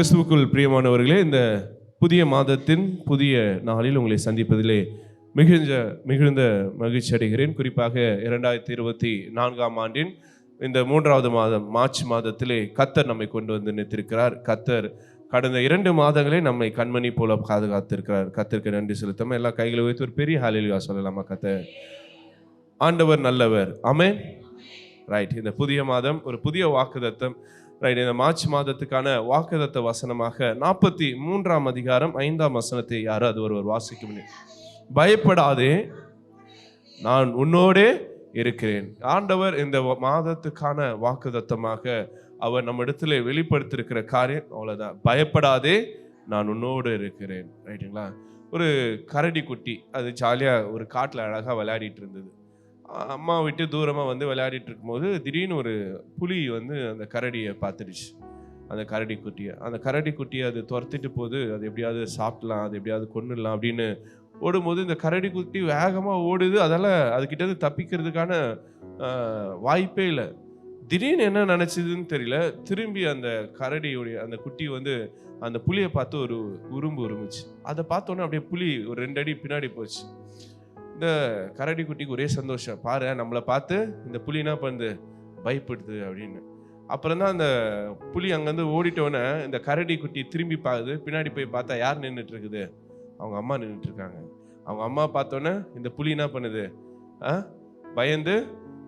கிறிஸ்துவுக்குள் பிரியமானவர்களே இந்த புதிய மாதத்தின் புதிய நாளில் உங்களை சந்திப்பதிலே மிகுந்த மிகுந்த மகிழ்ச்சி அடைகிறேன். குறிப்பாக இரண்டாயிரத்தி இருபத்தி நான்காம் ஆண்டின் இந்த மூன்றாவது மாதம் மார்ச் மாதத்திலே கத்தர் நம்மை கொண்டு வந்து நிறுத்திருக்கிறார் கத்தர் கடந்த இரண்டு மாதங்களே நம்மை கண்மணி போல பாதுகாத்திருக்கிறார். கத்திற்கு நன்றி செலுத்தாமல் எல்லா கைகளை வைத்து ஒரு பெரிய ஹாலிலுயா சொல்லலாமா கத்தர் ஆண்டவர் நல்லவர். அமே ரைட் இந்த புதிய மாதம் ஒரு புதிய வாக்குதத்தம் ரைட் இந்த மார்ச் மாதத்துக்கான வாக்குதத்த வசனமாக நாற்பத்தி மூன்றாம் அதிகாரம் ஐந்தாம் வசனத்தை யாராவது ஒருவர் வாசிக்க முடியும் பயப்படாதே நான் உன்னோடே இருக்கிறேன். ஆண்டவர் இந்த மாதத்துக்கான வாக்குதத்தமாக அவர் நம்ம இடத்துல வெளிப்படுத்திருக்கிற காரியம் அவ்வளோதான் பயப்படாதே நான் உன்னோடு இருக்கிறேன். ரைட்டுங்களா ஒரு கரடி குட்டி அது ஜாலியாக ஒரு காட்டில் அழகாக விளையாடிட்டு இருந்தது. அம்மா விட்டு தூரமாக வந்து விளையாடிட்டு இருக்கும்போது திடீர்னு ஒரு புலி வந்து அந்த கரடியை பார்த்துடுச்சு. அந்த கரடி குட்டியை. அந்த கரடி குட்டியை அது துரத்திட்டு போது அது எப்படியாவது சாப்பிடலாம் அது எப்படியாவது கொன்னுடலாம் அப்படின்னு ஓடும்போது இந்த கரடி குட்டி வேகமாக ஓடுது. அதால் அதுக்கிட்ட தப்பிக்கிறதுக்கான வாய்ப்பே இல்லை. திடீர்னு என்ன நினச்சிதுன்னு தெரியல. திரும்பி அந்த கரடியுடைய அந்த குட்டி வந்து அந்த புலியை பார்த்து ஒரு உரும்பு உரும்புச்சு அதை பார்த்தோன்னே அப்படியே புலி ஒரு ரெண்டு அடி பின்னாடி போச்சு. இந்த கரடி குட்டிக்கு ஒரே சந்தோஷம். பாரு நம்மளை பார்த்து இந்த புலி என்ன பண்ணுது? பயப்படுது அப்படின்னு. அப்புறம் தான் அந்த புலி அங்கேருந்து ஓடிட்டோன்னே இந்த கரடி குட்டி திரும்பி பார்க்குது பின்னாடி போய் பார்த்தா யார் நின்றுட்டு இருக்குது? அவங்க அம்மா நின்றுட்டு இருக்காங்க. அவங்க அம்மா பார்த்தோன்னே இந்த புலி என்ன பண்ணுது? ஆ? பயந்து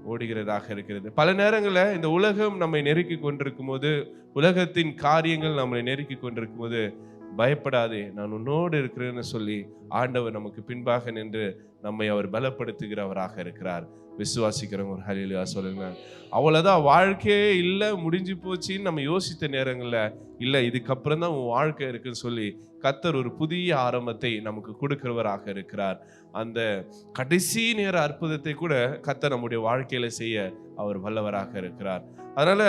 ஓடுகிறதாக இருக்கிறது. பல நேரங்களில் இந்த உலகம் நம்மை நெருக்கி கொண்டிருக்கும் போது உலகத்தின் காரியங்கள் நம்மளை நெருக்கி கொண்டிருக்கும் போது பயப்படாதே நான் உன்னோடு இருக்கிறேன்னு சொல்லி ஆண்டவர் நமக்கு பின்பாக நின்று நம்மை அவர் பலப்படுத்துகிறவராக இருக்கிறார். விசுவாசிக்கிறவங்க ஒரு ஹலிலுயா சொல்லுங்க அவ்வளோதான் வாழ்க்கையே இல்லை முடிஞ்சு போச்சுன்னு நம்ம யோசித்த நேரங்களில் இல்லை இதுக்கப்புறம் தான் உன் வாழ்க்கை இருக்குன்னு சொல்லி கத்தர் ஒரு புதிய ஆரம்பத்தை நமக்கு கொடுக்கிறவராக இருக்கிறார். அந்த கடைசி நேர அற்புதத்தை கூட கத்தர் நம்முடைய வாழ்க்கையில் செய்ய அவர் வல்லவராக இருக்கிறார். அதனால்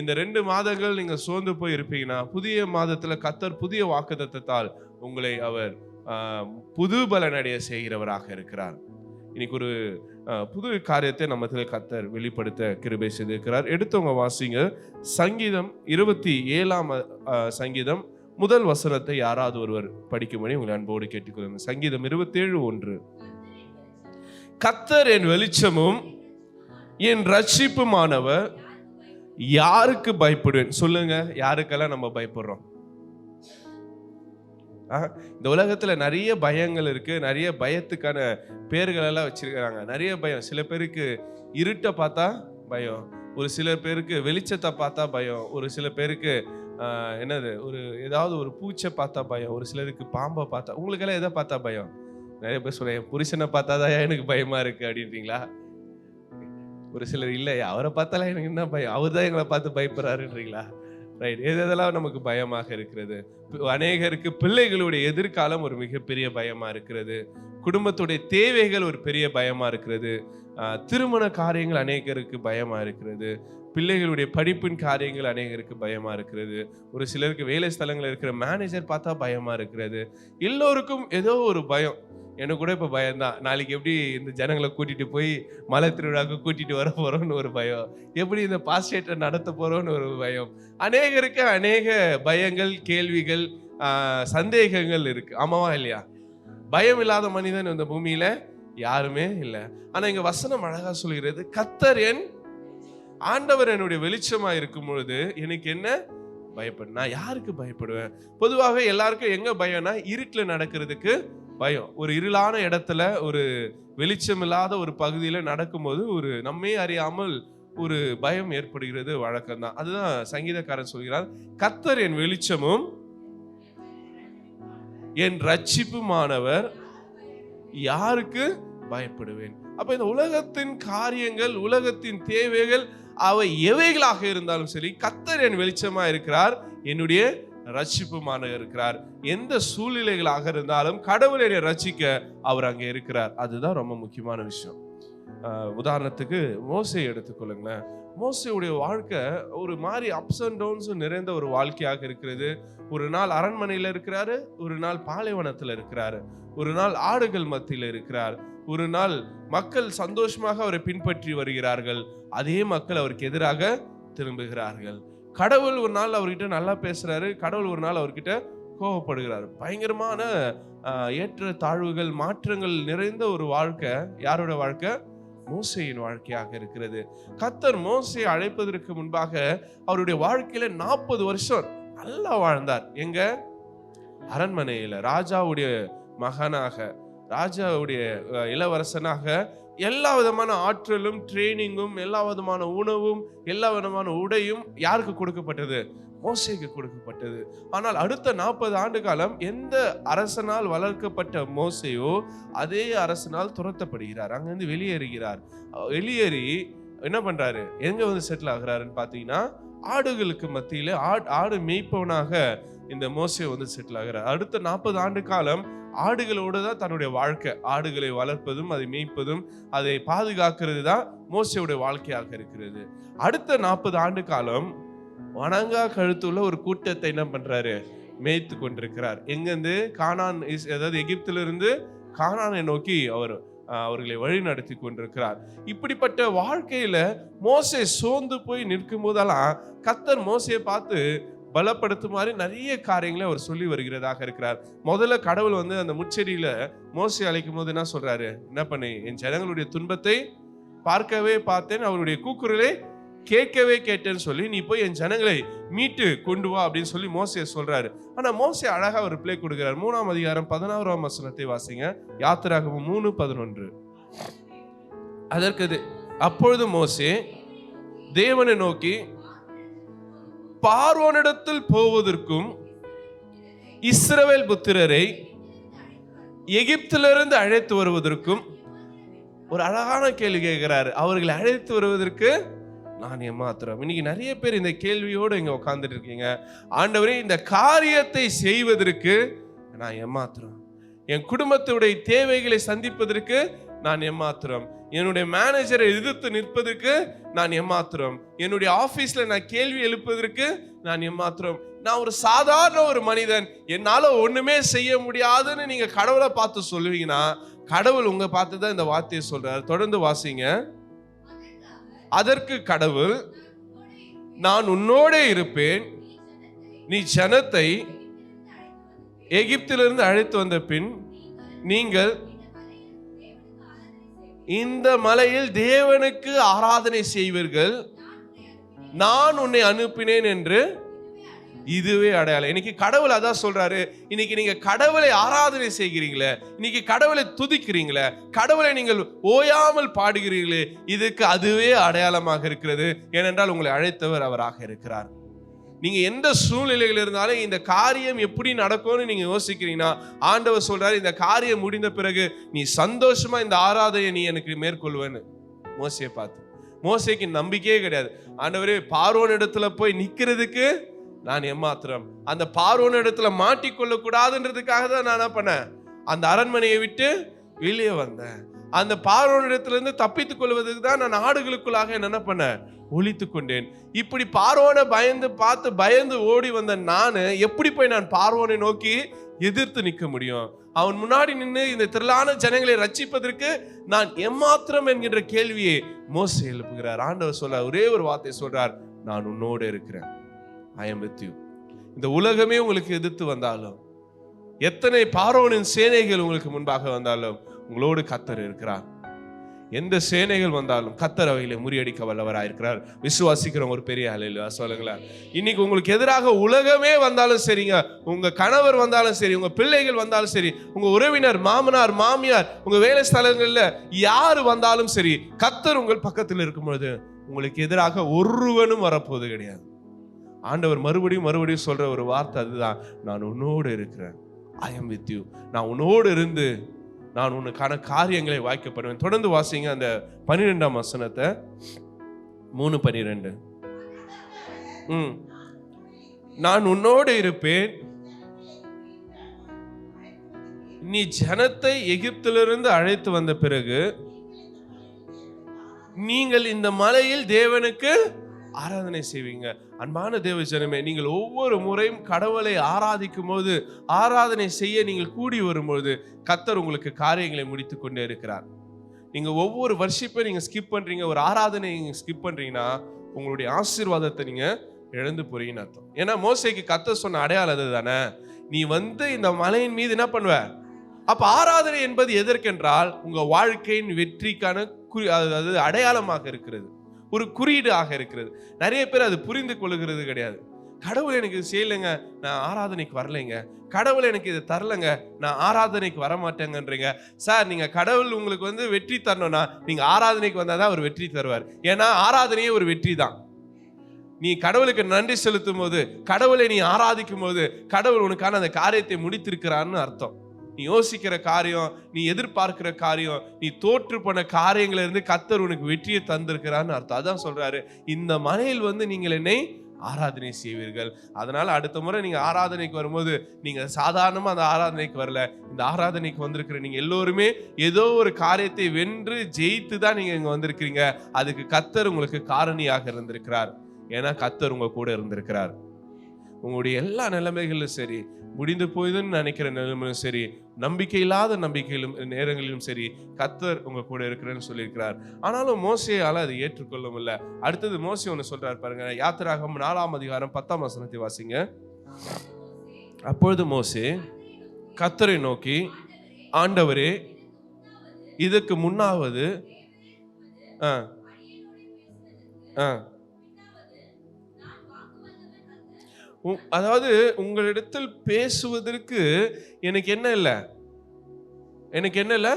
இந்த ரெண்டு மாதங்கள் நீங்கள் சோர்ந்து போய் இருப்பீங்கன்னா புதிய மாதத்தில் கத்தர் புதிய வாக்குதத்தால் உங்களை அவர் புது பலனடைய செய்கிறவராக இருக்கிறார். இன்னைக்கு ஒரு புது காரியத்தை நம்ம கத்தர் வெளிப்படுத்த கிருபை செய்திருக்கிறார். எடுத்தவங்க வாசிங்க. சங்கீதம் இருபத்தி ஏழாம் சங்கீதம் முதல் வசனத்தை யாராவது ஒருவர் படிக்கும்படி உங்களை அன்போடு கேட்டுக்கொள்ளுங்க சங்கீதம் இருபத்தேழு ஒன்று. கத்தர் என் வெளிச்சமும் என் ரட்சிப்புமானவர் யாருக்கு பயப்படுவேன்? சொல்லுங்க யாருக்கெல்லாம் நம்ம பயப்படுறோம்? இந்த உலகத்தில் நிறைய பயங்கள் இருக்குது நிறைய பயத்துக்கான பேர்களெல்லாம் வச்சுருக்கிறாங்க. நிறைய பயம். சில பேருக்கு இருட்டை பார்த்தா பயம். ஒரு சில பேருக்கு வெளிச்சத்தை பார்த்தா பயம். ஒரு சில பேருக்கு என்னது ஒரு ஏதாவது ஒரு பூச்சை பார்த்தா பயம். ஒரு சிலருக்கு பாம்பை பார்த்தா உங்களுக்கெல்லாம் எதை பார்த்தா பயம்? நிறைய பேர் சொல்கிறேன் என் புருஷனை பார்த்தாதான் எனக்கு பயமாக இருக்குது அப்படின்றீங்களா? ஒரு சிலர் இல்லை அவரை பார்த்தாலாம் எனக்கு என்ன பயம்? அவர் தான் எங்களை பார்த்து பயப்படுறாருன்றீங்களா? ரைட் எது நமக்கு பயமாக இருக்கிறது? அநேகருக்கு பிள்ளைகளுடைய எதிர்காலம் ஒரு மிகப்பெரிய பயமாக இருக்கிறது. குடும்பத்துடைய தேவைகள் ஒரு பெரிய பயமாக இருக்கிறது. திருமண காரியங்கள் அநேகருக்கு பயமாக இருக்கிறது. பிள்ளைகளுடைய படிப்பின் காரியங்கள் அநேகருக்கு பயமாக இருக்கிறது. ஒரு சிலருக்கு வேலை ஸ்தலங்கள் இருக்கிற மேனேஜர் பார்த்தா பயமாக இருக்கிறது. எல்லோருக்கும் ஏதோ ஒரு பயம். எனக்கு கூட இப்போ பயம்தான். நாளைக்கு எப்படி இந்த ஜனங்களை கூட்டிட்டு போய் மலை திருவிழாவுக்கு கூட்டிட்டு வர போறோம்னு ஒரு பயம். எப்படி இந்த பாஸ்டேட்டை நடத்த போறோம்னு ஒரு பயம். அநேகருக்கு அநேக பயங்கள் கேள்விகள் ஆஹ், சந்தேகங்கள் இருக்கு. ஆமாவா இல்லையா? பயம் இல்லாத மனிதன் இந்த பூமியில யாருமே இல்லை. ஆனா இங்க வசனம் அழகா சொல்கிறது கத்தர் என் ஆண்டவர் என்னுடைய வெளிச்சமா இருக்கும் பொழுது எனக்கு என்ன பயப்படு நான் யாருக்கு பயப்படுவேன்? பொதுவாக எல்லாருக்கும் எங்க பயம்னா இருட்டில் நடக்கிறதுக்கு பயம். ஒரு இருளான இடத்துல ஒரு வெளிச்சம் இல்லாத ஒரு பகுதியில் நடக்கும்போது ஒரு நம்மே அறியாமல் ஒரு பயம் ஏற்படுகிறது வழக்கம்தான். அதுதான் சங்கீதக்காரன் சொல்கிறார் கத்தர் என் வெளிச்சமும் என் ரட்சிப்புமானவர் யாருக்கு பயப்படுவேன்? அப்ப இந்த உலகத்தின் காரியங்கள் உலகத்தின் தேவைகள் அவை எவைகளாக இருந்தாலும் சரி கத்தர் என் வெளிச்சமா இருக்கிறார் என்னுடைய ரட்சிப்புமான இருக்கிறார். எந்த சூழ்நிலைகளாக இருந்தாலும் கடவுள் என்னை ரட்சிக்க அவர் அங்கே இருக்கிறார். அதுதான் ரொம்ப முக்கியமான விஷயம். உதாரணத்துக்கு மோசையை எடுத்துக்கொள்ளுங்களேன் மோசையுடைய வாழ்க்கை ஒரு மாதிரி அப்ஸ் அண்ட் டவுன்ஸும் நிறைந்த ஒரு வாழ்க்கையாக இருக்கிறது. ஒரு நாள் அரண்மனையில் இருக்கிறாரு ஒரு நாள் பாலைவனத்தில் இருக்கிறாரு. ஒரு நாள் ஆடுகள் மத்தியில் இருக்கிறார். ஒரு நாள் மக்கள் சந்தோஷமாக அவரை பின்பற்றி வருகிறார்கள். அதே மக்கள் அவருக்கு எதிராக திரும்புகிறார்கள். கடவுள் ஒரு நாள் அவர்கிட்ட நல்லா பேசுறாரு கடவுள் ஒரு நாள் அவர்கிட்ட கோவப்படுகிறார். பயங்கரமான ஏற்ற தாழ்வுகள் மாற்றங்கள் நிறைந்த ஒரு வாழ்க்கை. யாரோட வாழ்க்கை? மோசையின் வாழ்க்கையாக இருக்கிறது. கத்தர் மோசையை அழைப்பதற்கு முன்பாக அவருடைய வாழ்க்கையில நாற்பது வருஷம் நல்லா வாழ்ந்தார். எங்க? அரண்மனையில. ராஜாவுடைய மகனாக ராஜாவுடைய இளவரசனாக எல்லா விதமான ஆற்றலும் ட்ரைனிங்கும் எல்லா விதமான உணவும் எல்லா விதமான உடையும் யாருக்கு கொடுக்கப்பட்டது? மோசைக்கு கொடுக்கப்பட்டது. ஆனால் அடுத்த நாற்பது ஆண்டு காலம் எந்த அரசனால் வளர்க்கப்பட்ட மோசையோ அதே அரசனால் துரத்தப்படுகிறார். அங்கிருந்து வெளியேறுகிறார். வெளியேறி என்ன பண்றாரு? எங்க வந்து செட்டில் ஆகிறாருன்னு பார்த்தீங்கன்னா ஆடுகளுக்கு மத்தியில் ஆடு ஆடு மேய்ப்பவனாக இந்த மோசையை வந்து செட்டில் ஆகிறார். அடுத்த நாற்பது ஆண்டு காலம் ஆடுகளோடு தான் தன்னுடைய வாழ்க்கை ஆடுகளை வளர்ப்பதும் அதை மேய்ப்பதும் அதை பாதுகாக்கிறது தான் மோசையுடைய வாழ்க்கையாக இருக்கிறது. அடுத்த நாற்பது ஆண்டு காலம் வணங்கா கழுத்துள்ள ஒரு கூட்டத்தை என்ன பண்றாரு? மேய்த்து கொண்டிருக்கிறார். எங்கேருந்து? கானான் இஸ்- அதாவது எகிப்திலிருந்து கானானை நோக்கி அவர் அவர்களை வழி நடத்தி கொண்டிருக்கிறார். இப்படிப்பட்ட வாழ்க்கையில மோசை சோர்ந்து போய் நிற்கும் போதெல்லாம் கத்தர் மோசையை பார்த்து பலப்படுத்துமாறு நிறைய காரியங்களை அவர் சொல்லி வருகிறதாக இருக்கிறார். முதல்ல கடவுள் வந்து அந்த முச்செடியில மோசை அழைக்கும் போது என்ன சொல்றாரு? என்ன பண்ணு என் ஜனங்களுடைய துன்பத்தை பார்க்கவே பார்த்தேன் அவருடைய கூக்குரலை கேட்கவே கேட்டேன்னு சொல்லி நீ போய் என் ஜனங்களை மீட்டு கொண்டு வா அப்படின்னு சொல்லி மோசையை சொல்றாரு. ஆனா மோசை அழகா ஒரு பிளே கொடுக்கிறார். மூணாம் அதிகாரம் பதினாறாம் வசனத்தை வாசிங்க. யாத்திராகவும் மூணு பதினொன்று. அதற்கு அப்பொழுது மோசே தேவனை நோக்கி பார்வோனிடத்தில் போவதற்கும் இஸ்ரவேல் புத்திரரை எகிப்திலிருந்து அழைத்து வருவதற்கும் ஒரு அழகான கேள்வி கேட்கிறாரு. அவர்களை அழைத்து வருவதற்கு நான் ஏமாத்துறோம் இன்னைக்கு நிறைய பேர் இந்த கேள்வியோடு இங்கே உட்காந்துட்டு இருக்கீங்க. ஆண்டவரே இந்த காரியத்தை செய்வதற்கு நான் ஏமாத்துறோம் என் குடும்பத்துடைய தேவைகளை சந்திப்பதற்கு நான் ஏமாத்துறோம் என்னுடைய மேனேஜரை எதிர்த்து நிற்பதற்கு நான் ஏமாத்துறோம் என்னுடைய ஆஃபீஸில் நான் கேள்வி எழுப்பதற்கு நான் ஏமாத்துறோம் நான் ஒரு சாதாரண ஒரு மனிதன். என்னால் ஒன்றுமே செய்ய முடியாதுன்னு நீங்கள் கடவுளை பார்த்து சொல்லுவீங்கன்னா கடவுள் உங்கள் பார்த்து தான் இந்த வார்த்தையை சொல்கிறார் தொடர்ந்து வாசிங்க. அதற்கு கடவுள் நான் உன்னோட இருப்பேன். நீ ஜனத்தை எகிப்திலிருந்து அழைத்து வந்த பின் நீங்கள் இந்த மலையில் தேவனுக்கு ஆராதனை செய்வீர்கள். நான் உன்னை அனுப்பினேன் என்று இதுவே அடையாளம். இன்னைக்கு கடவுள் அதான் சொல்றாரு. இன்னைக்கு நீங்க கடவுளை ஆராதனை செய்கிறீங்களே இன்னைக்கு கடவுளை துதிக்கிறீங்களே கடவுளை நீங்கள் ஓயாமல் பாடுகிறீர்களே இதுக்கு அதுவே அடையாளமாக இருக்கிறது. ஏனென்றால் உங்களை அழைத்தவர் அவராக இருக்கிறார். நீங்கள் எந்த சூழ்நிலையில் இருந்தாலும் இந்த காரியம் எப்படி நடக்கும்னு நீங்கள் யோசிக்கிறீங்கன்னா ஆண்டவர் சொல்கிறாரு இந்த காரியம் முடிந்த பிறகு நீ சந்தோஷமாக இந்த ஆராதனையை நீ எனக்கு மேற்கொள்வேன்னு. மோசையை பார்த்து. மோசைக்கு நம்பிக்கையே கிடையாது. ஆண்டவரே பார்வோன் இடத்துல போய் நிற்கிறதுக்கு நான் ஏமாத்திரம் அந்த பார்வோன் இடத்துல மாட்டிக்கொள்ளக்கூடாதுன்றதுக்காக தான் நான் என்ன பண்ணேன்? அந்த அரண்மனையை விட்டு வெளியே வந்தேன். அந்த பார்வோன் இடத்துலேருந்து தப்பித்துக் கொள்வதற்கு தான் நான் ஆடுகளுக்குள்ளாக என்ன பண்ணேன்? ஒழித்து கொண்டேன் இப்படி பார்வோனை பயந்து பார்த்து பயந்து ஓடி வந்த நான் எப்படி போய் நான் பார்வோனை நோக்கி எதிர்த்து நிற்க முடியும்? அவன் முன்னாடி நின்று இந்த திரளான ஜனங்களை ரட்சிப்பதற்கு நான் எம்மாத்திரம் என்கின்ற கேள்வியை மோச எழுப்புகிறார். ஆண்டவர் சொல்ல ஒரே ஒரு வார்த்தை சொல்றார் நான் உன்னோடு இருக்கிறேன். ஐ எம் வித் யூ இந்த உலகமே உங்களுக்கு எதிர்த்து வந்தாலும் எத்தனை பார்வோனின் சேனைகள் உங்களுக்கு முன்பாக வந்தாலும் உங்களோடு கத்தர் இருக்கிறார். எந்த சேனைகள் வந்தாலும் கத்தர் அவைகளை முறியடிக்க வல்லவராக இருக்கிறார். விசுவாசிக்கிறவங்க ஒரு பெரிய அலையில சொல்லுங்களேன். இன்னைக்கு உங்களுக்கு எதிராக உலகமே வந்தாலும் சரிங்க உங்க கணவர் வந்தாலும் சரி உங்க பிள்ளைகள் வந்தாலும் சரி உங்க உறவினர் மாமனார் மாமியார் உங்க வேலை ஸ்தலங்கள்ல யார் வந்தாலும் சரி கத்தர் உங்கள் பக்கத்தில் இருக்கும் பொழுது உங்களுக்கு எதிராக ஒருவனும் வரப்போது கிடையாது. ஆண்டவர் மறுபடியும் மறுபடியும் சொல்ற ஒரு வார்த்தை அதுதான். நான் உன்னோடு இருக்கிறேன். ஐ எம் வித் யூ நான் உன்னோடு இருந்து நான் உனக்கான காரியங்களை வாய்க்கப்படுவேன் தொடர்ந்து வாசிங்க அந்த பன்னிரெண்டாம் வசனத்தை. மூணு பன்னிரெண்டு. ம். நான் உன்னோடு இருப்பேன். நீ ஜனத்தை எகிப்திலிருந்து அழைத்து வந்த பிறகு நீங்கள் இந்த மலையில் தேவனுக்கு ஆராதனை செய்வீங்க. அன்பான தேவ ஜனமே நீங்கள் ஒவ்வொரு முறையும் கடவுளை ஆராதிக்கும் போது ஆராதனை செய்ய நீங்கள் கூடி வரும்பொழுது கத்தர் உங்களுக்கு காரியங்களை முடித்து கொண்டே இருக்கிறார். நீங்கள் ஒவ்வொரு வருஷப்பை நீங்கள் ஸ்கிப் பண்ணுறீங்க ஒரு ஆராதனை நீங்கள் ஸ்கிப் பண்ணுறீங்கன்னா உங்களுடைய ஆசீர்வாதத்தை நீங்கள் இழந்து போறீங்கன்னு அர்த்தம். ஏன்னா மோசைக்கு கத்த சொன்ன அடையாளம் அது தானே நீ வந்து இந்த மலையின் மீது என்ன பண்ணுவ? அப்போ ஆராதனை என்பது எதற்கென்றால் உங்கள் வாழ்க்கையின் வெற்றிக்கான குறி அதாவது அடையாளமாக இருக்கிறது. ஒரு குறியீடாக இருக்கிறது. நிறைய பேர் அது புரிந்து கொள்ளுகிறது கிடையாது. கடவுள் எனக்கு இது செய்யலைங்க நான் ஆராதனைக்கு வரலைங்க. கடவுள் எனக்கு இது தரலைங்க நான் ஆராதனைக்கு வர மாட்டேங்கன்றீங்க சார் நீங்கள் கடவுள் உங்களுக்கு வந்து வெற்றி தரணும்னா நீங்கள் ஆராதனைக்கு வந்தால் தான் அவர் வெற்றி தருவார். ஏன்னா ஆராதனையே ஒரு வெற்றி தான். நீ கடவுளுக்கு நன்றி செலுத்தும் போது கடவுளை நீ ஆராதிக்கும் போது கடவுள் உனக்கான அந்த காரியத்தை முடித்திருக்கிறான்னு அர்த்தம். நீ யோசிக்கிற காரியம் நீ எதிர்பார்க்கிற காரியம் நீ தோற்று போன காரியங்கள்ல இருந்து கத்தர் உனக்கு வெற்றியை தந்திருக்கிறான்னு அர்த்தம். அதான் சொல்றாரு. இந்த மலையில் வந்து நீங்கள் என்னை ஆராதனை செய்வீர்கள். அதனால அடுத்த முறை நீங்க ஆராதனைக்கு வரும்போது நீங்க சாதாரணமா அந்த ஆராதனைக்கு வரல. இந்த ஆராதனைக்கு வந்திருக்கிற நீங்க எல்லோருமே ஏதோ ஒரு காரியத்தை வென்று ஜெயித்து தான் நீங்க இங்க வந்திருக்கிறீங்க. அதுக்கு கத்தர் உங்களுக்கு காரணியாக இருந்திருக்கிறார். ஏன்னா கத்தர் உங்க கூட இருந்திருக்கிறார். உங்களுடைய எல்லா நிலைமைகளும் சரி. முடிந்து போயுதுன்னு நினைக்கிற நிலைமையிலும் சரி நம்பிக்கை இல்லாத நம்பிக்கையிலும் நேரங்களிலும் சரி கத்தர் உங்க கூட இருக்கிறேன்னு சொல்லியிருக்கிறார். ஆனாலும் மோசையால அதை ஏற்றுக்கொள்ள முடியல அடுத்தது மோசே ஒன்று சொல்றார் பாருங்க யாத்திராகம் நாலாம் அதிகாரம் பத்தாம் வசனத்தை வாசிங்க. அப்பொழுது மோசே கத்தரை நோக்கி ஆண்டவரே இதுக்கு முன்னாவது ஆ ஆ அதாவது உங்களிடத்தில் பேசுவதற்கு எனக்கு என்ன இல்லை? எனக்கு என்ன இல்லை?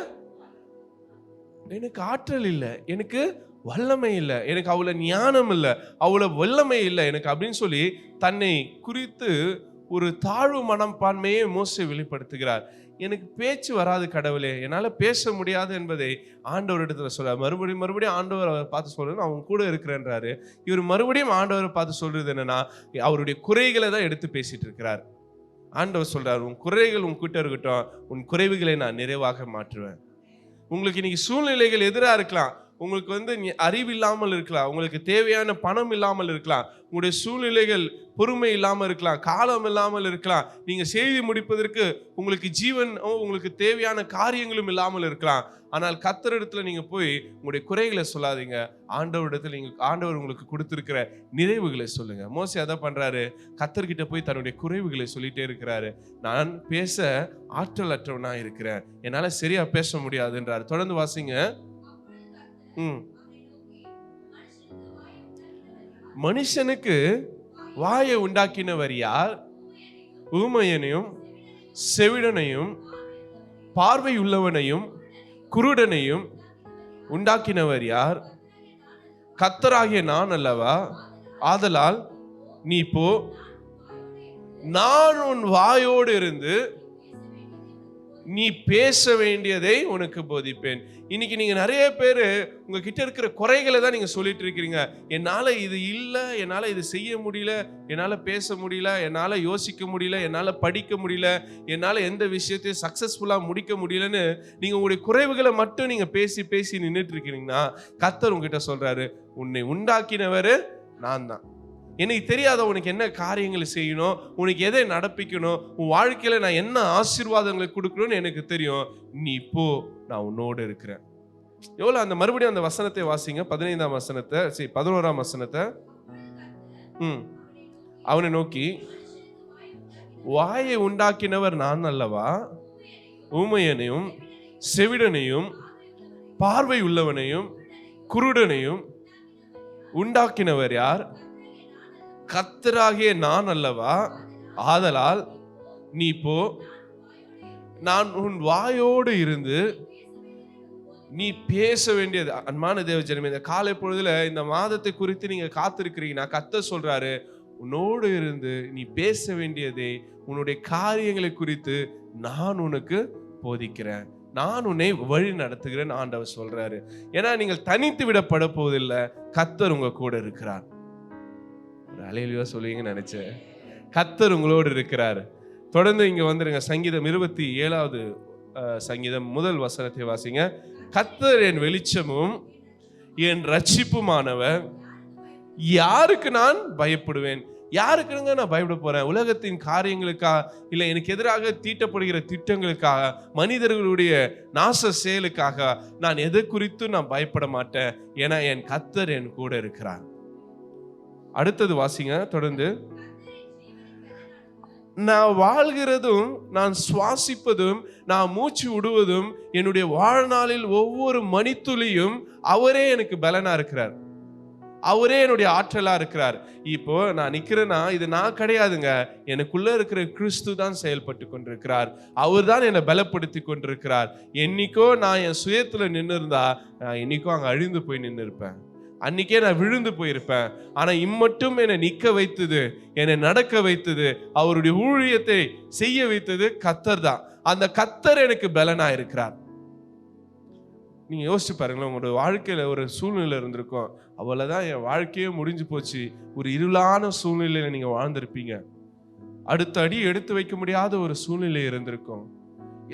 எனக்கு ஆற்றல் இல்லை. எனக்கு வல்லமை இல்லை. எனக்கு அவ்வளோ ஞானம் இல்லை. அவ்வளோ வல்லமை இல்லை எனக்கு அப்படின்னு சொல்லி தன்னை குறித்து ஒரு தாழ்வு மனப்பான்மையை மோசை வெளிப்படுத்துகிறார். எனக்கு பேச்சு வராது கடவுளே. என்னால் பேச முடியாது என்பதை ஆண்டவர் இடத்துல சொல்கிறார் மறுபடியும் மறுபடியும் ஆண்டவர் அவரை பார்த்து சொல்றது அவங்க கூட இருக்கிறேன்றாரு. இவர் மறுபடியும் ஆண்டவரை பார்த்து சொல்றது என்னன்னா அவருடைய குறைகளை தான் எடுத்து பேசிட்டு இருக்கிறார். ஆண்டவர் சொல்றார் உன் குறைகள் உன் கிட்ட இருக்கட்டும். உன் குறைவுகளை நான் நிறைவாக மாற்றுவேன். உங்களுக்கு இன்னைக்கு சூழ்நிலைகள் எதிராக இருக்கலாம். உங்களுக்கு வந்து நீ- அறிவு இல்லாமல் இருக்கலாம். உங்களுக்கு தேவையான பணம் இல்லாமல் இருக்கலாம். உங்களுடைய சூழ்நிலைகள் பொறுமை இல்லாமல் இருக்கலாம். காலம் இல்லாமல் இருக்கலாம். நீங்கள் செய்தி முடிப்பதற்கு உங்களுக்கு ஜீவன் உங்களுக்கு தேவையான காரியங்களும் இல்லாமல் இருக்கலாம். ஆனால் கத்தர் இடத்துல நீங்கள் போய் உங்களுடைய குறைகளை சொல்லாதீங்க. ஆண்டவரிடத்துல நீங்கள் ஆண்டவர் உங்களுக்கு கொடுத்துருக்கிற நிறைவுகளை சொல்லுங்கள் மோசே அதை பண்ணுறாரு கத்தர்கிட்ட போய் தன்னுடைய குறைவுகளை சொல்லிகிட்டே இருக்கிறாரு. நான் பேச ஆற்றல் அற்றவனாக இருக்கிறேன். என்னால் சரியாக பேச முடியாதுன்றார். தொடர்ந்து வாசிங்க. மனுஷனுக்கு வாயை உண்டாக்கினவர் யார்? ஊமையனையும் செவிடனையும் பார்வை உள்ளவனையும் குருடனையும் உண்டாக்கினவர் யார்? கத்தராகிய நான் அல்லவா? ஆதலால் நீ போ. நான் உன் வாயோடு இருந்து நீ பேச வேண்டியதை உனக்கு போதிப்பேன். இன்னைக்கு நீங்கள் நிறைய பேர் உங்ககிட்ட இருக்கிற குறைகளை தான் நீங்கள் சொல்லிட்டு இருக்கிறீங்க. என்னால் இது இல்லை என்னால் இது செய்ய முடியல என்னால் பேச முடியல என்னால் யோசிக்க முடியல என்னால் படிக்க முடியல என்னால் எந்த விஷயத்தையும் சக்ஸஸ்ஃபுல்லாக முடிக்க முடியலன்னு நீங்கள் உங்களுடைய குறைவுகளை மட்டும் நீங்கள் பேசி பேசி நின்றுட்டு இருக்கிறீங்கன்னா கத்தர் உங்ககிட்ட சொல்கிறாரு உன்னை உண்டாக்கினவர் நான் தான். எனக்கு தெரியாத உனக்கு என்ன காரியங்களை செய்யணும் உனக்கு எதை நடப்பிக்கணும் உன் வாழ்க்கையில் நான் என்ன ஆசீர்வாதங்களை கொடுக்கணும்னு எனக்கு தெரியும். நீ இப்போ நான் உன்னோடு இருக்கிறேன். எவ்வளோ அந்த மறுபடியும் அந்த வசனத்தை வாசிங்க. பதினைந்தாம் வசனத்தை சரி பதினோராம் வசனத்தை. ம். அவனை நோக்கி வாயை உண்டாக்கினவர் நான் அல்லவா? ஊமையனையும் செவிடனையும் பார்வை உள்ளவனையும் குருடனையும் உண்டாக்கினவர் யார்? கத்தராகிய நான் அல்லவா? ஆதலால் நீ போ. நான் உன் வாயோடு இருந்து நீ பேச வேண்டியது. அன்பான தேவஜனமே இந்த காலை பொழுதுல இந்த மாதத்தை குறித்து நீங்க காத்திருக்கிறீங்கன்னா கத்த சொல்றாரு உன்னோடு இருந்து நீ பேச வேண்டியதை உன்னுடைய காரியங்களை குறித்து நான் உனக்கு போதிக்கிறேன். நான் உன்னை வழி நடத்துகிறேன் ஆண்டவர் சொல்றாரு. ஏன்னா நீங்கள் தனித்து விடப்பட போவதில்லை. கத்தர் உங்க கூட இருக்கிறார். ஒரு அலையிலையோ சொல்லுவீங்கன்னு நினச்சேன். கத்தர் உங்களோடு இருக்கிறார். தொடர்ந்து இங்கே வந்துருங்க. சங்கீதம் இருபத்தி ஏழாவது சங்கீதம் முதல் வசனத்தை வாசிங்க. கத்தர் என் வெளிச்சமும் என் ரட்சிப்புமானவர் யாருக்கு நான் பயப்படுவேன்? யாருக்குங்க நான் பயப்பட போறேன்? உலகத்தின் காரியங்களுக்கா? இல்லை எனக்கு எதிராக தீட்டப்படுகிற திட்டங்களுக்காக மனிதர்களுடைய நாச செயலுக்காக நான் எதை குறித்தும் நான் பயப்பட மாட்டேன். ஏன்னா என் கத்தர் என் கூட இருக்கிறார். அடுத்தது வாசிங்க தொடர்ந்து. நான் வாழ்கிறதும் நான் சுவாசிப்பதும் நான் மூச்சு விடுவதும் என்னுடைய வாழ்நாளில் ஒவ்வொரு மணித்துளியும் அவரே எனக்கு பலனா இருக்கிறார். அவரே என்னுடைய ஆற்றலா இருக்கிறார். இப்போ நான் நிக்கிறேன்னா இது நான் கிடையாதுங்க. எனக்குள்ள இருக்கிற கிறிஸ்து தான் செயல்பட்டு கொண்டிருக்கிறார். அவர் தான் என்னை பலப்படுத்தி கொண்டிருக்கிறார். என்னைக்கோ நான் என் சுயத்துல நின்று இருந்தா நான் என்னைக்கோ அங்கே அழிந்து போய் நின்று இருப்பேன் அன்னைக்கே நான் விழுந்து போயிருப்பேன். ஆனால் இம்மட்டும் என்னை நிற்க வைத்தது என்னை நடக்க வைத்தது அவருடைய ஊழியத்தை செய்ய வைத்தது கத்தர் தான். அந்த கத்தர் எனக்கு பலனா இருக்கிறார் நீங்கள் யோசிச்சு பாருங்களேன் உங்களோட வாழ்க்கையில் ஒரு சூழ்நிலை இருந்திருக்கும். அவ்வளோதான் என் வாழ்க்கையே முடிஞ்சு போச்சு. ஒரு இருளான சூழ்நிலையில் நீங்கள் வாழ்ந்திருப்பீங்க. அடுத்த அடி எடுத்து வைக்க முடியாத ஒரு சூழ்நிலை இருந்திருக்கும்.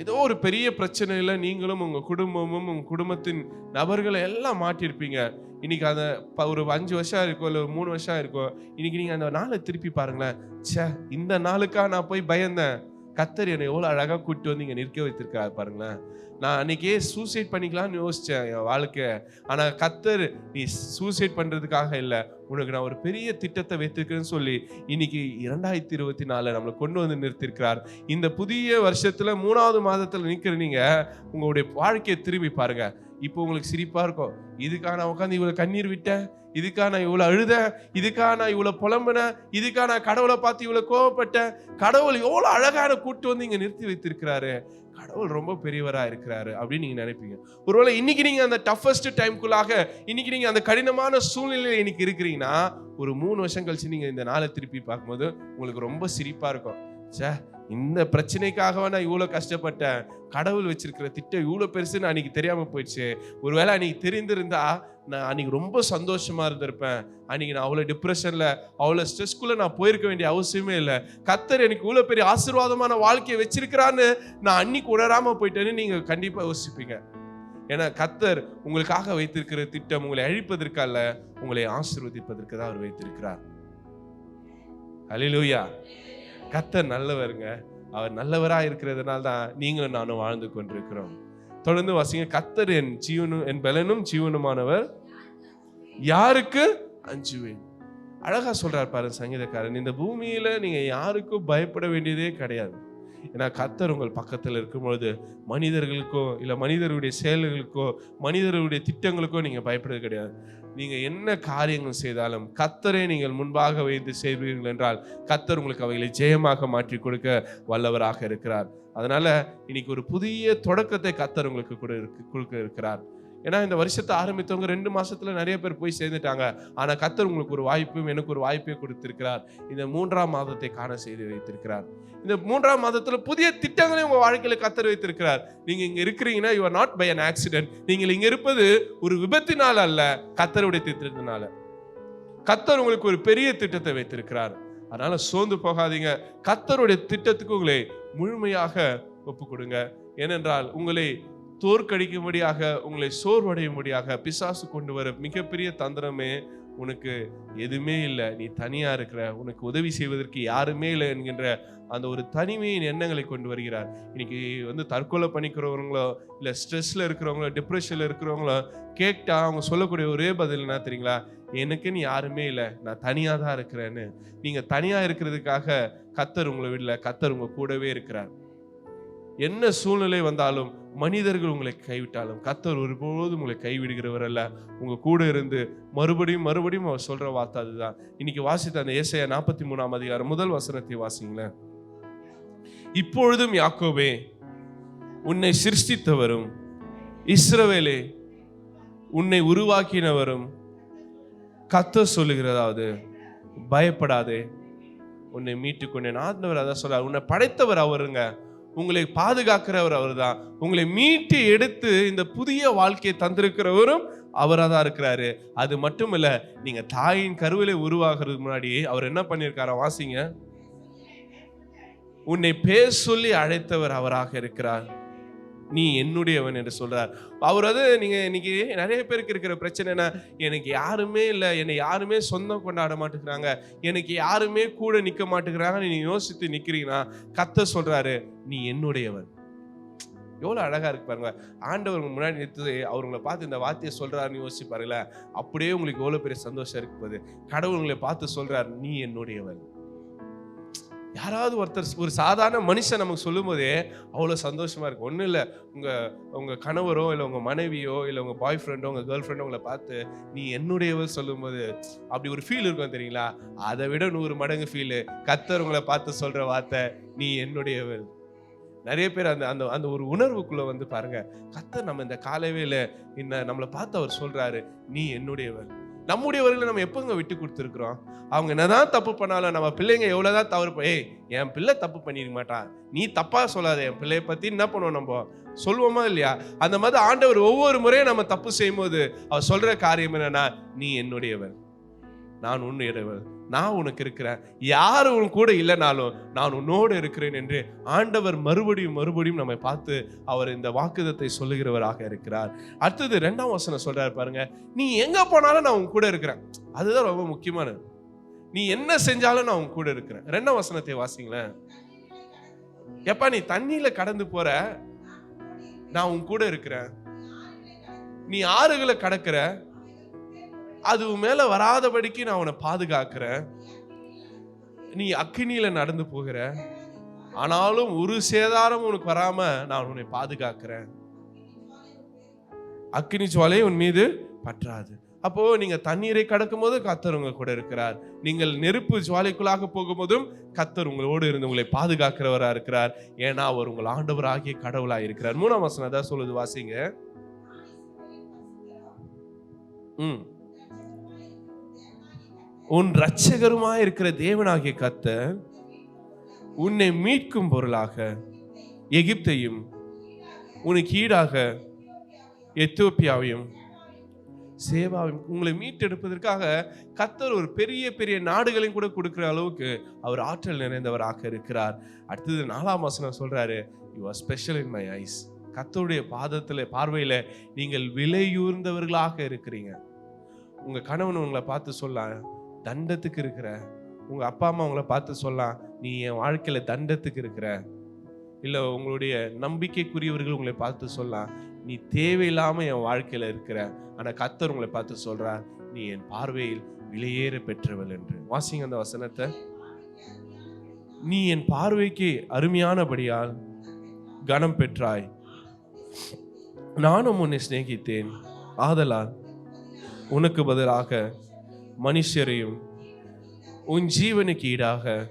ஏதோ ஒரு பெரிய பிரச்சனையில் நீங்களும் உங்கள் குடும்பமும் உங்கள் குடும்பத்தின் நபர்களை எல்லாம் மாட்டியிருப்பீங்க. இன்னைக்கு அந்த ஒரு அஞ்சு வருஷம் இருக்கும் இல்லை ஒரு மூணு வருஷம் இருக்கும் இன்னைக்கு நீங்கள் அந்த நாளை திருப்பி பாருங்களேன். ச்சே இந்த நாளுக்கா நான் போய் பயந்தேன். கத்தர் என்னை எவ்வளோ அழகாக கூட்டிட்டு வந்து இங்கே நிற்க வைத்திருக்காரு பாருங்களேன். நான் அன்னைக்கே சூசைட் பண்ணிக்கலாம்னு யோசித்தேன் என் வாழ்க்கை ஆனால் கத்தர் நீ சூசைட் பண்ணுறதுக்காக இல்லை உனக்கு நான் ஒரு பெரிய திட்டத்தை வைத்திருக்கிறேன்னு சொல்லி இன்னைக்கு இரண்டாயிரத்தி இருபத்தி நாலில் நம்மளை கொண்டு வந்து நிறுத்திருக்கிறார். இந்த புதிய வருஷத்தில் மூணாவது மாதத்தில் நிற்கிற நீங்கள் உங்களுடைய வாழ்க்கையை திரும்பி பாருங்கள் இப்போ உங்களுக்கு சிரிப்பாக இருக்கும். இதுக்காக நான் உட்காந்து இவ்வளோ கண்ணீர் விட்டேன். இதுக்காக நான் இவ்வளோ அழுதேன் இதுக்காக நான் இவ்வளோ புலம்புனேன் இதுக்காக நான் கடவுளை பார்த்து இவ்வளோ கோவப்பட்டேன் கடவுள் எவ்வளோ அழகான கூட்டு வந்து இங்கே நிறுத்தி வைத்திருக்கிறாரு. கடவுள் ரொம்ப பெரியவராக இருக்கிறாரு அப்படின்னு நீங்கள் நினைப்பீங்க. ஒருவேளை இன்னைக்கு நீங்கள் அந்த டஃபஸ்ட் டைம்குள்ளாக இன்னைக்கு நீங்கள் அந்த கடினமான சூழ்நிலையில் இன்னைக்கு இருக்கிறீங்கன்னா ஒரு மூணு வருஷம் கழிச்சு நீங்கள் இந்த நாளை திருப்பி பார்க்கும்போது உங்களுக்கு ரொம்ப சிரிப்பாக இருக்கும். சே இந்த பிரச்சனைக்காகவே நான் இவ்வளோ கஷ்டப்பட்டேன்? கடவுள் வச்சிருக்கிற திட்டம் இவ்வளோ பெருசுன்னு அன்னைக்கு தெரியாமல் போயிடுச்சு. ஒருவேளை அன்னைக்கு தெரிந்திருந்தா நான் அன்னைக்கு ரொம்ப சந்தோஷமாக இருந்திருப்பேன். அன்னைக்கு நான் அவ்வளோ டிப்ரெஷனில் அவ்வளோ ஸ்ட்ரெஸ்க்குள்ளே நான் போயிருக்க வேண்டிய அவசியமே இல்லை. கத்தர் எனக்கு இவ்வளோ பெரிய ஆசீர்வாதமான வாழ்க்கையை வச்சிருக்கிறான்னு நான் அன்னைக்கு உணராமல் போயிட்டேன்னு நீங்கள் கண்டிப்பாக யோசிப்பீங்க. ஏன்னா கத்தர் உங்களுக்காக வைத்திருக்கிற திட்டம் உங்களை அழிப்பதற்கல்ல உங்களை ஆசீர்வதிப்பதற்கு தான் அவர் வைத்திருக்கிறார். அலிலூயா கத்தர் நல்லவருங்க. அவர் நல்லவராக இருக்கிறதுனால தான் நீங்களும் நானும் வாழ்ந்து கொண்டிருக்கிறோம். தொடர்ந்து வாசிங்க. கத்தர் என் ஜீவனும் என் பலனும் ஜீவனுமானவர். யாருக்கு? அஞ்சுவேன். அழகா சொல்றார் பாரு சங்கீதக்காரன் இந்த பூமியில நீங்க யாருக்கும் பயப்பட வேண்டியதே கிடையாது. ஏன்னா கத்தர் உங்கள் பக்கத்தில் இருக்கும்பொழுது மனிதர்களுக்கோ இல்லை மனிதருடைய செயல்களுக்கோ மனிதருடைய திட்டங்களுக்கோ நீங்கள் பயப்படுறது கிடையாது. நீங்க என்ன காரியங்கள் செய்தாலும் கத்தரை நீங்கள் முன்பாக வைத்து செய்வீர்கள் என்றால் கத்தர் உங்களுக்கு அவைகளை ஜெயமாக மாற்றி கொடுக்க வல்லவராக இருக்கிறார். அதனால இன்னைக்கு ஒரு புதிய தொடக்கத்தை கத்தர் உங்களுக்கு கூட கொடுக்க இருக்கிறார். ஏன்னா இந்த வருஷத்தை ஆரம்பித்தவங்க ரெண்டு மாசத்துல நிறைய பேர் போய் சேர்ந்துட்டாங்க. ஆனா கத்தர் உங்களுக்கு ஒரு வாய்ப்பும் எனக்கு ஒரு வாய்ப்பையும் கொடுத்திருக்கிறார். இந்த மூன்றாம் மாதத்தை காண செய்து வைத்திருக்கிறார். இந்த மூன்றாம் மாதத்துல புதிய திட்டங்களை உங்க வாழ்க்கையில கத்தர் வைத்திருக்கிறார். நீங்க இங்க இருக்கிறீங்கன்னா you are not by an accident நீங்கள் இங்க இருப்பது ஒரு விபத்தினால் அல்ல கத்தருடைய திட்டத்தினால. கத்தர் உங்களுக்கு ஒரு பெரிய திட்டத்தை வைத்திருக்கிறார். அதனால சோர்ந்து போகாதீங்க. கத்தருடைய திட்டத்துக்கு உங்களை முழுமையாக ஒப்பு கொடுங்க ஏனென்றால் உங்களை தோற்கடிக்கும்படியாக உங்களை சோர்வடையும்படியாக பிசாசு கொண்டு வர மிகப்பெரிய தந்திரமே உனக்கு எதுவுமே இல்லை. நீ தனியாக இருக்கிற உனக்கு உதவி செய்வதற்கு யாருமே இல்லை என்கின்ற அந்த ஒரு தனிமையின் எண்ணங்களை கொண்டு வருகிறார். இன்னைக்கு வந்து தற்கொலை பண்ணிக்கிறவங்களோ இல்லை ஸ்ட்ரெஸ்ல இருக்கிறவங்களோ டிப்ரெஷனில் இருக்கிறவங்களோ கேட்டால் அவங்க சொல்லக்கூடிய ஒரே பதில் என்ன தெரியுங்களா? எனக்குன்னு யாருமே இல்லை. நான் தனியாக தான் இருக்கிறேன்னு. நீங்கள் தனியாக இருக்கிறதுக்காக கத்தர் உங்களை விடல. கத்தர் உங்கள் கூடவே இருக்கிறார். என்ன சூழ்நிலை வந்தாலும் மனிதர்கள் உங்களை கைவிட்டாலும் கத்தர் ஒருபோதும் உங்களை கைவிடுகிறவர் அல்ல. உங்க கூட இருந்து மறுபடியும் மறுபடியும் அவர் சொல்ற வார்த்தை அதுதான். இன்னைக்கு வாசித்த அந்த ஏசாயா நாற்பத்தி மூணாம் அதிகாரம் முதல் வசனத்தை வாசிங்களேன். இப்பொழுதும் யாக்கோபே உன்னை சிருஷ்டித்தவரும் இஸ்ரவேலே உன்னை உருவாக்கினவரும் கத்த சொல்லுகிறதாவது பயப்படாதே உன்னை மீட்டு கொண்டேன் ஆண்டவர் அதான் சொல்றார் உன்னை படைத்தவர் அவருங்க. உங்களை பாதுகாக்கிறவர் அவர் தான் உங்களை மீட்டு எடுத்து இந்த புதிய வாழ்க்கையை தந்திருக்கிறவரும் அவராக தான் இருக்கிறாரு. அது மட்டும் இல்ல நீங்க தாயின் கருவிலே உருவாகிறதுக்கு முன்னாடி அவர் என்ன பண்ணியிருக்காரா வாசிங்க. உன்னை பேர் சொல்லி அழைத்தவர் அவராக இருக்கிறார். நீ என்னுடையவன் என்று சொல்றார். அவர் வந்து நீங்க இன்னைக்கு நிறைய பேருக்கு இருக்கிற பிரச்சனை என்ன? எனக்கு யாருமே இல்லை. என்னை யாருமே சொந்தம் கொண்டாட மாட்டேங்கிறாங்க. எனக்கு யாருமே கூட நிற்க மாட்டேங்கிறாங்க நீ யோசித்து நிற்கிறீங்கன்னா கத்த சொல்றாரு நீ என்னுடையவன். எவ்வளோ அழகாக இருக்கு பாருங்க. ஆண்டவர் முன்னாடி நிறுத்து அவர் பார்த்து இந்த வார்த்தையை சொல்கிறாருன்னு யோசிச்சு பாருங்களேன். அப்படியே உங்களுக்கு எவ்வளோ பெரிய சந்தோஷம் இருக்கு போது கடவுள் உங்களை பார்த்து சொல்கிறார் நீ என்னுடையவன். யாராவது ஒருத்தர் ஒரு சாதாரண மனுஷன் நமக்கு சொல்லும்போதே அவ்வளோ சந்தோஷமா இருக்கும். ஒன்றும் இல்லை உங்கள் உங்கள் கணவரோ இல்லை உங்கள் மனைவியோ இல்லை உங்கள் பாய் ஃப்ரெண்டோ உங்கள் கேர்ள் ஃப்ரெண்டோ உங்களை பார்த்து நீ என்னுடையவர் சொல்லும்போது அப்படி ஒரு ஃபீல் இருக்கும் தெரியுங்களா? அதை விட நூறு மடங்கு ஃபீலு கத்தர் உங்களை பார்த்து சொல்கிற வார்த்தை நீ என்னுடையவர் நிறைய பேர் அந்த அந்த அந்த ஒரு உணர்வுக்குள்ளே வந்து பாருங்கள் கத்தர் நம்ம இந்த காலவேல இன்ன நம்மளை பார்த்து அவர் சொல்கிறாரு நீ என்னுடையவர் நம்முடையவர்களை நம்ம எப்போங்க விட்டு கொடுத்துருக்குறோம்? அவங்க என்னதான் தப்பு பண்ணாலும் நம்ம பிள்ளைங்க எவ்வளோதான் தவறு ப- ஏய் என் பிள்ளை தப்பு பண்ணிருக்க மாட்டான் நீ தப்பாக சொல்லாத. என் பிள்ளைய பற்றி என்ன பண்ணுவோம் நம்ம? சொல்லுவோமா இல்லையா? அந்த மாதிரி ஆண்டவர் ஒவ்வொரு முறையும் நம்ம தப்பு செய்யும்போது அவர் சொல்கிற காரியம் என்னன்னா நீ என்னுடையவர் நான் உன்னுடையவன். நான் உனக்கு இருக்கிறேன். யார் உன் கூட இல்லைனாலும் நான் உன்னோடு இருக்கிறேன் என்று ஆண்டவர் மறுபடியும் மறுபடியும் நம்மை பார்த்து அவர் இந்த வாக்குதத்தை சொல்லுகிறவராக இருக்கிறார். அடுத்தது ரெண்டாம் வசனம் சொல்றாரு பாருங்க. நீ எங்க போனாலும் நான் உன் கூட இருக்கிறேன். அதுதான் ரொம்ப முக்கியமானது. நீ என்ன செஞ்சாலும் நான் உன் கூட இருக்கிறேன். ரெண்டாம் வசனத்தை வாசிங்களேன். எப்பா நீ தண்ணியில கடந்து போற? நான் உன் கூட இருக்கிறேன். நீ ஆறுகளை கடக்கிற? அது மேல வராதபடிக்கு நான் உன்னை பாதுகாக்கிறேன். நீ அக்கினியில நடந்து போகிற. ஆனாலும் ஒரு சேதாரம் உனக்கு வராம நான் உன்னை பாதுகாக்கிறேன். அக்கினி ஜுவாலை உன் மீது பற்றாது. அப்போ நீங்க தண்ணீரை கடக்கும் போது கத்தர் உங்க கூட இருக்கிறார். நீங்கள் நெருப்பு ஜுவாலைக்குள்ளாக போகும்போதும் கத்தர் உங்களோடு இருந்து உங்களை பாதுகாக்கிறவரா இருக்கிறார். ஏன்னா அவர் உங்கள் ஆண்டவர் ஆகிய கடவுளாக இருக்கிறார். மூணாம் வசனம் தான் சொல்லுது? வாசிங்க. ம். உன் இரட்சகருமாய் இருக்கிற தேவனாகிய கத்தர் உன்னை மீட்கும் பொருளாக எகிப்தையும் உனக்கு ஈடாக எத்தியோப்பியாவையும் சேவாவையும் உங்களை மீட்டெடுப்பதற்காக கத்தர் ஒரு பெரிய பெரிய நாடுகளையும் கூட கொடுக்குற அளவுக்கு அவர் ஆற்றல் நிறைந்தவராக இருக்கிறார். அடுத்தது நாலாம் வசனம் சொல்றாரு you are special in my eyes கத்தருடைய பாதத்தில் பார்வையில் நீங்கள் விலையூர்ந்தவர்களாக இருக்கிறீங்க. உங்கள் கணவன் உங்களை பார்த்து சொல்லலாம் தண்டத்துக்கு இருக்கிற உங்கள் அப்பா அம்மா உங்களை பார்த்து சொல்லலாம் நீ என் வாழ்க்கையில் தண்டத்துக்கு இருக்கிற. இல்லை உங்களுடைய நம்பிக்கைக்குரியவர்கள் உங்களை பார்த்து சொல்லலாம் நீ தேவையில்லாமல் என் வாழ்க்கையில் இருக்கிற. ஆனால் கத்தர் உங்களை பார்த்து சொல்கிறா நீ என் பார்வையில் விலையேற பெற்றவள் என்று. வாசிங்க அந்த வசனத்தை. நீ என் பார்வைக்கு அருமையானபடியால் கனம் பெற்றாய். நானும் உன்னை சிநேகித்தேன். ஆதலால் உனக்கு பதிலாக மனுஷரையும் உன் ஜீவனுக்கு ஈடாக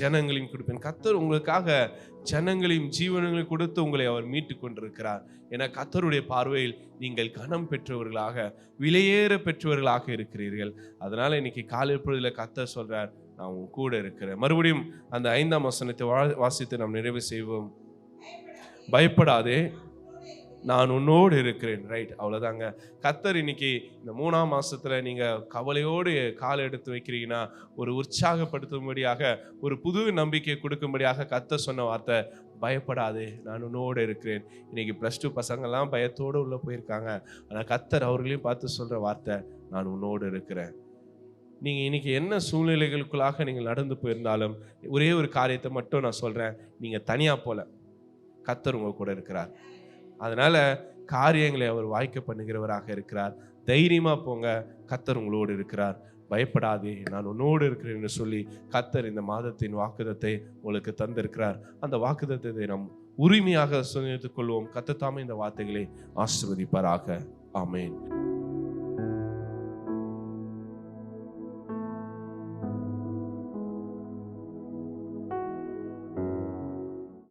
ஜனங்களையும் கொடுப்பேன். கத்தர் உங்களுக்காக ஜனங்களையும் ஜீவனங்களையும் கொடுத்து உங்களை அவர் மீட்டு கொண்டிருக்கிறார். என கத்தருடைய பார்வையில் நீங்கள் கனம் பெற்றவர்களாக விலையேற பெற்றவர்களாக இருக்கிறீர்கள். அதனால இன்னைக்கு காலை பொழுதுல கத்தர் சொல்றார் நான் உன் கூட இருக்கிறேன். மறுபடியும் அந்த ஐந்தாம் வசனத்தை வா- வாசித்து நாம் நிறைவு செய்வோம். பயப்படாதே. நான் உன்னோடு இருக்கிறேன். ரைட் அவ்வளோதாங்க கத்தர் இன்னைக்கு இந்த மூணாம் மாசத்துல நீங்க கவலையோடு கால் எடுத்து வைக்கிறீங்கன்னா ஒரு உற்சாகப்படுத்தும்படியாக ஒரு புது நம்பிக்கை கொடுக்கும்படியாக கத்தர் சொன்ன வார்த்தை பயப்படாதே நான் உன்னோடு இருக்கிறேன். இன்னைக்கு ப்ளஸ் டூ பசங்கள்லாம் பயத்தோடு உள்ளே போயிருக்காங்க. ஆனால் கத்தர் அவர்களையும் பார்த்து சொல்கிற வார்த்தை நான் உன்னோடு இருக்கிறேன். நீங்கள் இன்னைக்கு என்ன சூழ்நிலைகளுக்குள்ளாக நீங்கள் நடந்து போயிருந்தாலும் ஒரே ஒரு காரியத்தை மட்டும் நான் சொல்கிறேன் நீங்கள் தனியாக போல. கத்தர் உங்கள் கூட இருக்கிறார். அதனால காரியங்களை அவர் வாய்க்க பண்ணுகிறவராக இருக்கிறார். தைரியமா போங்க. கத்தர் உங்களோடு இருக்கிறார். பயப்படாதே. நான் உன்னோடு இருக்கிறேன் என்று சொல்லி கத்தர் இந்த மாதத்தின் வாக்குதத்தை உங்களுக்கு தந்திருக்கிறார். அந்த வாக்குதத்தை நாம் உரிமையாக சுதந்திரத்துக் கொள்வோம். கத்தத்தாமே இந்த வார்த்தைகளை ஆசிர்வதிப்பாராக. ஆமேன்.